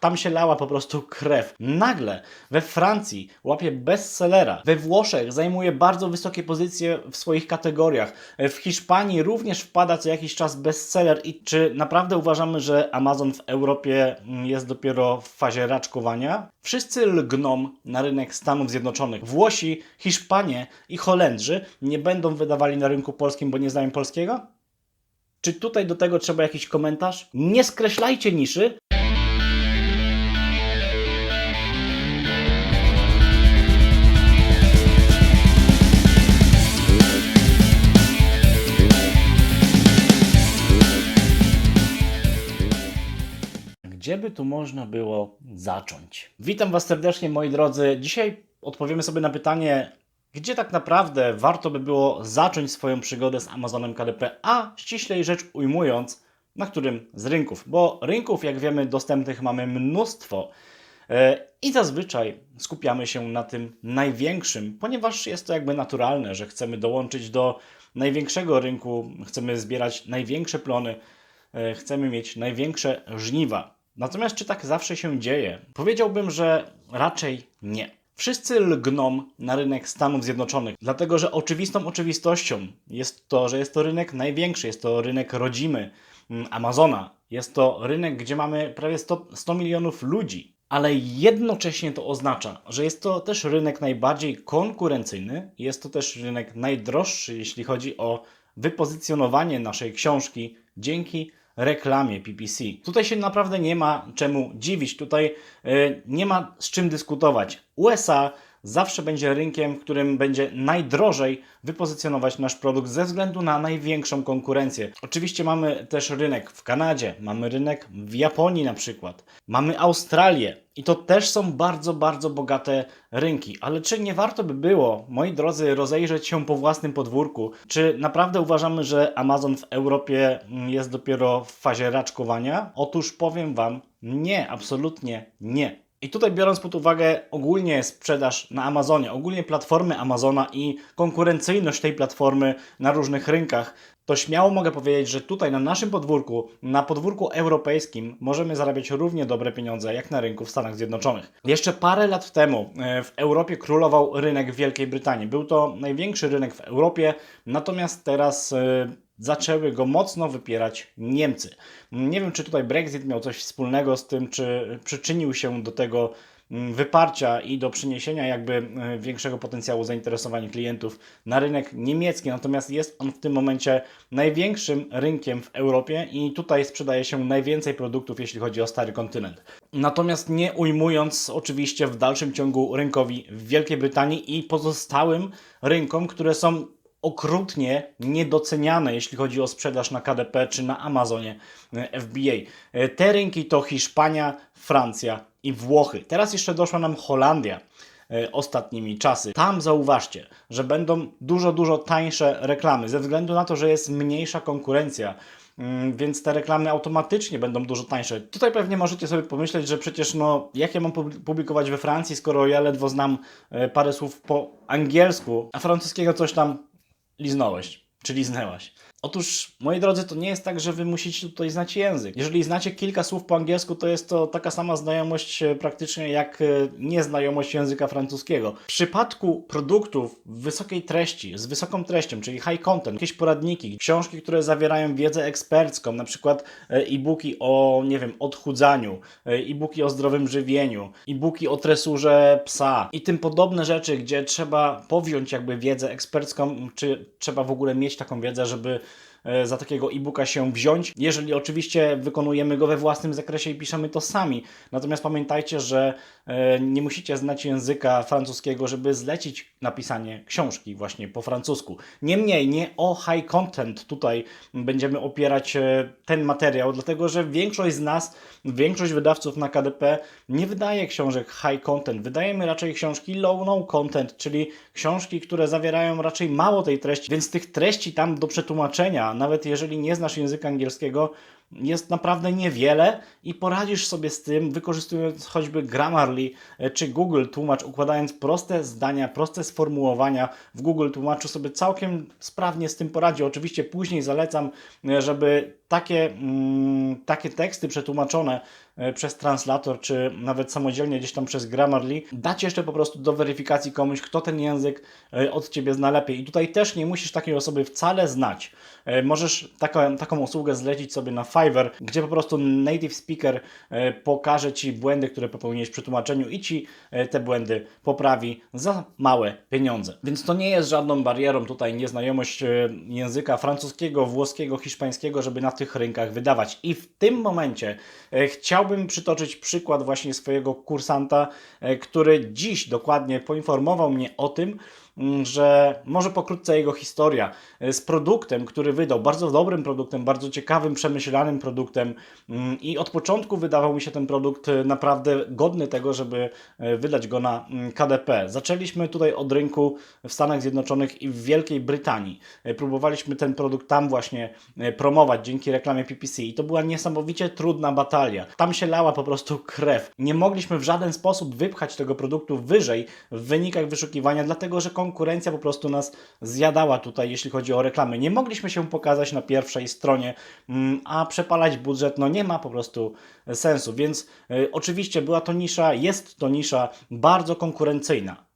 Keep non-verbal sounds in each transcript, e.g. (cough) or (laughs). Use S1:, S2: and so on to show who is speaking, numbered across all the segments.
S1: Tam się lała po prostu krew. Nagle we Francji łapie bestsellera, we Włoszech zajmuje bardzo wysokie pozycje w swoich kategoriach, w Hiszpanii również wpada co jakiś czas bestseller. I czy naprawdę uważamy, że Amazon w Europie mm, jest dopiero w fazie raczkowania? Wszyscy lgną na rynek Stanów Zjednoczonych. Włosi, Hiszpanie i Holendrzy nie będą wydawali na rynku polskim, bo nie znają polskiego? Czy tutaj do tego trzeba jakiś komentarz? Nie skreślajcie niszy, Gdzie by tu można było zacząć? Witam Was serdecznie, moi drodzy. Dzisiaj odpowiemy sobie na pytanie, gdzie tak naprawdę warto by było zacząć swoją przygodę z Amazonem KDP, a ściślej rzecz ujmując, na którym z rynków. Bo rynków, jak wiemy, dostępnych mamy mnóstwo. E, I zazwyczaj skupiamy się na tym największym, ponieważ jest to jakby naturalne, że chcemy dołączyć do największego rynku, chcemy zbierać największe plony, e, chcemy mieć największe żniwa. Natomiast czy tak zawsze się dzieje? Powiedziałbym, że raczej nie. Wszyscy lgną na rynek Stanów Zjednoczonych, dlatego że oczywistą oczywistością jest to, że jest to rynek największy, jest to rynek rodzimy mm, Amazona. Jest to rynek, gdzie mamy prawie 100, 100 milionów ludzi, ale jednocześnie to oznacza, że jest to też rynek najbardziej konkurencyjny, jest to też rynek najdroższy, jeśli chodzi o wypozycjonowanie naszej książki dzięki reklamie PPC. Tutaj się naprawdę nie ma czemu dziwić, tutaj y, nie ma z czym dyskutować. USA zawsze będzie rynkiem, w którym będzie najdrożej wypozycjonować nasz produkt ze względu na największą konkurencję. Oczywiście mamy też rynek w Kanadzie, mamy rynek w Japonii na przykład, mamy Australię i to też są bardzo, bardzo bogate rynki. Ale czy nie warto by było, moi drodzy, rozejrzeć się po własnym podwórku? Czy naprawdę uważamy, że Amazon w Europie mm, jest dopiero w fazie raczkowania? Otóż powiem Wam, nie, absolutnie nie. I tutaj biorąc pod uwagę ogólnie sprzedaż na Amazonie, ogólnie platformy Amazona i konkurencyjność tej platformy na różnych rynkach, to śmiało mogę powiedzieć, że tutaj na naszym podwórku, na podwórku europejskim, możemy zarabiać równie dobre pieniądze jak na rynku w Stanach Zjednoczonych. Jeszcze parę lat temu e, w Europie królował rynek Wielkiej Brytanii. Był to największy rynek w Europie, natomiast teraz e, zaczęły go mocno wypierać Niemcy. Nie wiem, czy tutaj Brexit miał coś wspólnego z tym, czy przyczynił się do tego mm, wyparcia i do przyniesienia jakby e, większego potencjału zainteresowania klientów na rynek niemiecki. Natomiast jest on w tym momencie największym rynkiem w Europie i tutaj sprzedaje się najwięcej produktów, jeśli chodzi o stary kontynent. Natomiast nie ujmując oczywiście w dalszym ciągu rynkowi w Wielkiej Brytanii i pozostałym rynkom, które są okrutnie niedoceniane, jeśli chodzi o sprzedaż na KDP czy na Amazonie e, FBA. E, Te rynki to Hiszpania, Francja i Włochy. Teraz jeszcze doszła nam Holandia e, ostatnimi czasy. Tam zauważcie, że będą dużo, dużo tańsze reklamy, ze względu na to, że jest mniejsza konkurencja. Mm, Więc te reklamy automatycznie będą dużo tańsze. Tutaj pewnie możecie sobie pomyśleć, że przecież no, jak ja mam pub- publikować we Francji, skoro ja ledwo znam parę słów po angielsku, a francuskiego coś tam liznąłeś, czy liznęłaś. Otóż, moi drodzy, to nie jest tak, że wy musicie tutaj znać język. Jeżeli znacie kilka słów po angielsku, to jest to taka sama znajomość e, praktycznie jak e, nieznajomość języka francuskiego. W przypadku produktów wysokiej treści, z wysoką treścią, czyli high content, jakieś poradniki, książki, które zawierają wiedzę ekspercką, na przykład e, e-booki o, nie wiem, odchudzaniu, e-booki o zdrowym żywieniu, e-booki o tresurze psa i tym podobne rzeczy, gdzie trzeba powziąć jakby wiedzę ekspercką, czy trzeba w ogóle mieć taką wiedzę, żeby za takiego e-booka się wziąć, jeżeli oczywiście wykonujemy go we własnym zakresie i piszemy to sami. Natomiast pamiętajcie, że e, nie musicie znać języka francuskiego, żeby zlecić napisanie książki właśnie po francusku. Niemniej nie o high content tutaj będziemy opierać e, ten materiał, dlatego że większość z nas, większość wydawców na KDP nie wydaje książek high content. Wydajemy raczej książki low no content, czyli książki, które zawierają raczej mało tej treści, więc tych treści tam do przetłumaczenia, nawet jeżeli nie znasz języka angielskiego, jest naprawdę niewiele i poradzisz sobie z tym, wykorzystując choćby Grammarly e, czy Google Tłumacz, układając proste zdania, proste sformułowania w Google Tłumaczu sobie całkiem sprawnie z tym poradzi. Oczywiście później zalecam, e, żeby takie, mm, takie teksty przetłumaczone e, przez translator, czy nawet samodzielnie gdzieś tam przez Grammarly, dać jeszcze po prostu do weryfikacji komuś, kto ten język od Ciebie zna lepiej. I tutaj też nie musisz takiej osoby wcale znać. Możesz taką, taką usługę zlecić sobie na Fiverr, gdzie po prostu native speaker e, pokaże Ci błędy, które popełniłeś przy tłumaczeniu i Ci e, te błędy poprawi za małe pieniądze. Więc to nie jest żadną barierą tutaj nieznajomość e, języka francuskiego, włoskiego, hiszpańskiego, żeby na tych rynkach wydawać. I w tym momencie chciałbym przytoczyć przykład właśnie swojego kursanta, który dziś dokładnie poinformował mnie o tym, że może pokrótce jego historia e, z produktem, który wydał, bardzo dobrym produktem, bardzo ciekawym, przemyślanym produktem mm, i od początku wydawał mi się ten produkt e, naprawdę godny tego, żeby e, wydać go na mm, KDP. Zaczęliśmy tutaj od rynku w Stanach Zjednoczonych i w Wielkiej Brytanii. Próbowaliśmy ten produkt tam właśnie promować dzięki reklamie PPC i to była niesamowicie trudna batalia. Tam się lała po prostu krew. Nie mogliśmy w żaden sposób wypchać tego produktu wyżej w wynikach wyszukiwania, dlatego że konkurencja po prostu nas zjadała tutaj, jeśli chodzi o reklamy. Nie mogliśmy się pokazać na pierwszej stronie, mm, a przepalać budżet no nie ma po prostu sensu. Więc y, oczywiście była to nisza, jest to nisza bardzo konkurencyjna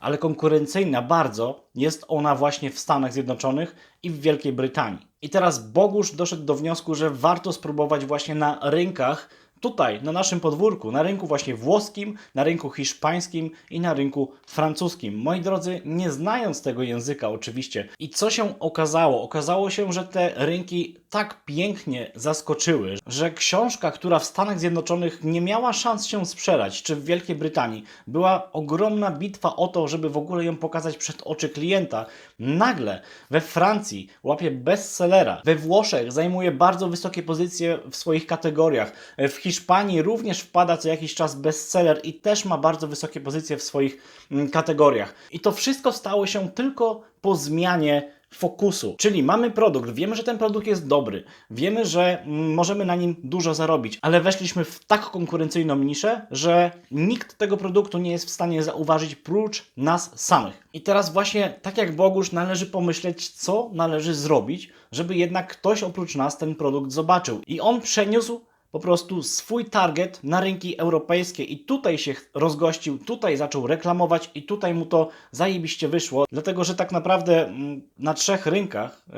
S1: ale konkurencyjna bardzo jest ona właśnie w Stanach Zjednoczonych i w Wielkiej Brytanii. I teraz Bogusz doszedł do wniosku, że warto spróbować właśnie na rynkach tutaj, na naszym podwórku, na rynku właśnie włoskim, na rynku hiszpańskim i na rynku francuskim. Moi drodzy, nie znając tego języka oczywiście. I co się okazało? Okazało się, że te rynki tak pięknie zaskoczyły, że książka, która w Stanach Zjednoczonych nie miała szans się sprzedać, czy w Wielkiej Brytanii, była ogromna bitwa o to, żeby w ogóle ją pokazać przed oczy klienta. Nagle we Francji łapie bestsellera, we Włoszech zajmuje bardzo wysokie pozycje w swoich kategoriach, w Hiszpanii również wpada co jakiś czas bestseller i też ma bardzo wysokie pozycje w swoich mm, kategoriach. I to wszystko stało się tylko po zmianie fokusu. Czyli mamy produkt, wiemy, że ten produkt jest dobry, wiemy, że mm, możemy na nim dużo zarobić, ale weszliśmy w tak konkurencyjną niszę, że nikt tego produktu nie jest w stanie zauważyć prócz nas samych. I teraz właśnie, tak jak Bogusz, należy pomyśleć, co należy zrobić, żeby jednak ktoś oprócz nas ten produkt zobaczył. I on przeniósł po prostu swój target na rynki europejskie i tutaj się rozgościł, tutaj zaczął reklamować i tutaj mu to zajebiście wyszło, dlatego że tak naprawdę mm, na trzech rynkach y,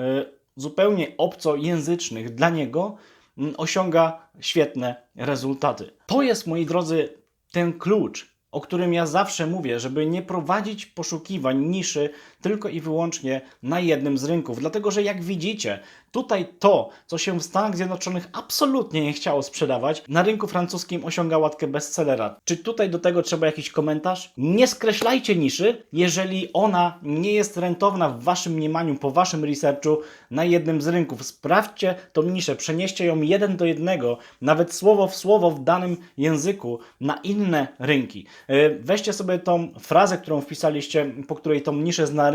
S1: zupełnie obcojęzycznych dla niego mm, osiąga świetne rezultaty. To jest, moi drodzy, ten klucz, o którym ja zawsze mówię, żeby nie prowadzić poszukiwań niszy tylko i wyłącznie na jednym z rynków. Dlatego, że jak widzicie, tutaj to, co się w Stanach Zjednoczonych absolutnie nie chciało sprzedawać, na rynku francuskim osiąga łatkę bestsellera. Czy tutaj do tego trzeba jakiś komentarz? Nie skreślajcie niszy, jeżeli ona nie jest rentowna w waszym mniemaniu, po waszym researchu na jednym z rynków. Sprawdźcie tą niszę, przenieście ją jeden do jednego, nawet słowo w słowo w danym języku na inne rynki. Yy, Weźcie sobie tą frazę, którą wpisaliście, po której tą niszę znaleźliście,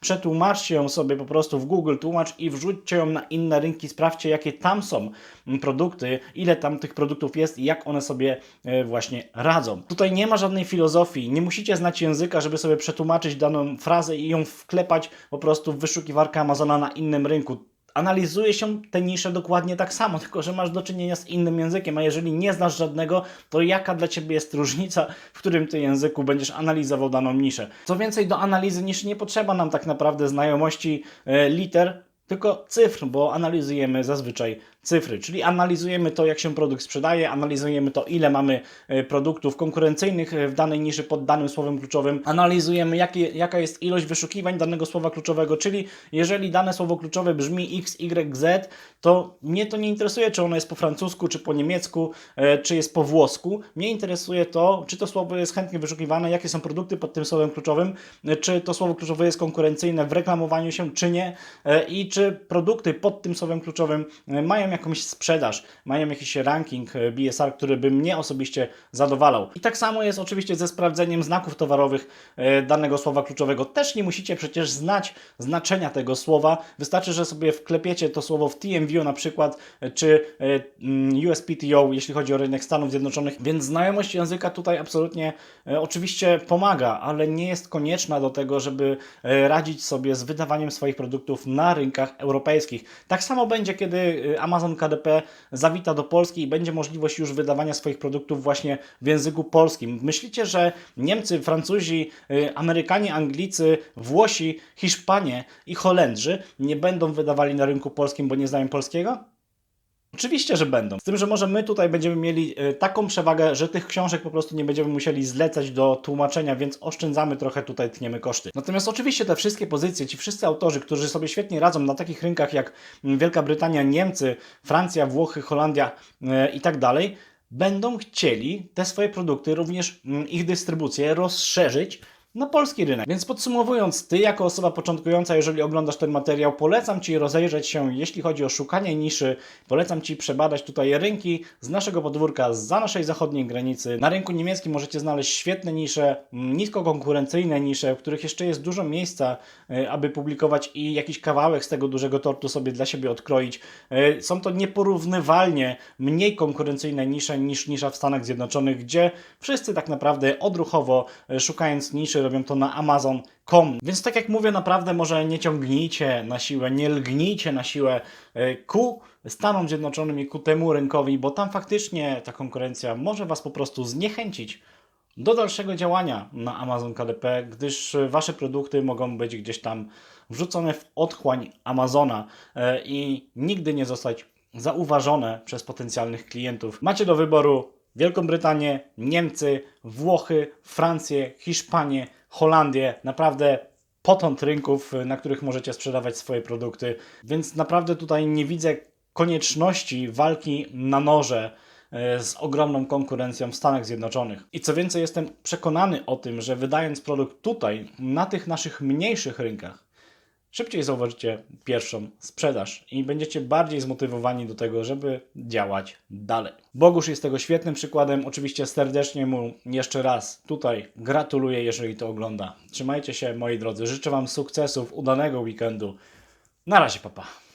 S1: przetłumaczcie ją sobie po prostu w Google Tłumacz i wrzućcie ją na inne rynki, sprawdźcie jakie tam są mm, produkty, ile tam tych produktów jest i jak one sobie e, właśnie radzą. Tutaj nie ma żadnej filozofii, nie musicie znać języka, żeby sobie przetłumaczyć daną frazę i ją wklepać po prostu w wyszukiwarkę Amazona na innym rynku analizuje się te nisze dokładnie tak samo, (laughs) tylko że masz do czynienia z innym językiem, a jeżeli nie znasz żadnego, to jaka dla Ciebie jest różnica, w którym Ty języku będziesz analizował daną niszę. Co więcej, do analizy niszy nie potrzeba nam tak naprawdę znajomości e, liter, tylko cyfr, bo analizujemy zazwyczaj cyfry, czyli analizujemy to, jak się produkt sprzedaje, analizujemy to, ile mamy e, produktów konkurencyjnych e, w danej niszy pod danym słowem kluczowym, analizujemy, jakie, jaka jest ilość wyszukiwań danego słowa kluczowego, czyli jeżeli dane słowo kluczowe brzmi X, Y, Z, to mnie to nie interesuje, czy ono jest po francusku, czy po niemiecku, e, czy jest po włosku. Mnie interesuje to, czy to słowo jest chętnie wyszukiwane, jakie są produkty pod tym słowem kluczowym, czy to słowo kluczowe jest konkurencyjne w reklamowaniu się, czy nie, i czy produkty pod tym słowem kluczowym mają jakąś sprzedaż, mają jakiś ranking e, BSR, który by mnie osobiście zadowalał. I tak samo jest oczywiście ze sprawdzeniem znaków towarowych e, danego słowa kluczowego. Też nie musicie przecież znać znaczenia tego słowa. Wystarczy, że sobie wklepiecie to słowo w TMView na przykład, e, czy mm, USPTO, jeśli chodzi o rynek Stanów Zjednoczonych. Więc znajomość języka tutaj absolutnie oczywiście pomaga, ale nie jest konieczna do tego, żeby radzić sobie z wydawaniem swoich produktów na rynkach europejskich. Tak samo będzie, kiedy e, Amazon KDP zawita do Polski i będzie możliwość już wydawania swoich produktów właśnie w języku polskim. Myślicie, że Niemcy, Francuzi, e, Amerykanie, Anglicy, Włosi, Hiszpanie i Holendrzy nie będą wydawali na rynku polskim, bo nie znają polskiego? Oczywiście, że będą. Z tym, że może my tutaj będziemy mieli e, taką przewagę, że tych książek po prostu nie będziemy musieli zlecać do tłumaczenia, więc oszczędzamy trochę tutaj, tniemy koszty. Natomiast oczywiście te wszystkie pozycje, ci wszyscy autorzy, którzy sobie świetnie radzą na takich rynkach jak mm, Wielka Brytania, Niemcy, Francja, Włochy, Holandia e, i tak dalej, będą chcieli te swoje produkty, również mm, ich dystrybucję rozszerzyć na polski rynek. Więc podsumowując, Ty jako osoba początkująca, jeżeli oglądasz ten materiał, polecam Ci rozejrzeć się, jeśli chodzi o szukanie niszy, polecam Ci przebadać tutaj rynki z naszego podwórka, za naszej zachodniej granicy. Na rynku niemieckim możecie znaleźć świetne nisze, mm, nisko konkurencyjne nisze, w których jeszcze jest dużo miejsca, y, aby publikować i jakiś kawałek z tego dużego tortu sobie dla siebie odkroić. Y, Są to nieporównywalnie mniej konkurencyjne nisze niż nisza w Stanach Zjednoczonych, gdzie wszyscy tak naprawdę odruchowo y, szukając niszy robią to na Amazon.com. Więc tak jak mówię, naprawdę może nie ciągnijcie na siłę, nie lgnijcie na siłę y, ku Stanom Zjednoczonym i ku temu rynkowi, bo tam faktycznie ta konkurencja może Was po prostu zniechęcić do dalszego działania na Amazon KDP, gdyż e, Wasze produkty mogą być gdzieś tam wrzucone w otchłań Amazona e, i nigdy nie zostać zauważone przez potencjalnych klientów. Macie do wyboru Wielką Brytanię, Niemcy, Włochy, Francję, Hiszpanię, Holandię. Naprawdę potąd rynków, e, na których możecie sprzedawać swoje produkty, więc naprawdę tutaj nie widzę konieczności walki na noże e, z ogromną konkurencją w Stanach Zjednoczonych. I co więcej, jestem przekonany o tym, że wydając produkt tutaj, na tych naszych mniejszych rynkach, szybciej zauważycie pierwszą sprzedaż i będziecie bardziej zmotywowani do tego, żeby działać dalej. Bogusz jest tego świetnym przykładem. Oczywiście serdecznie mu jeszcze raz tutaj gratuluję, jeżeli to ogląda. Trzymajcie się, moi drodzy. Życzę Wam sukcesów, udanego weekendu. Na razie, papa.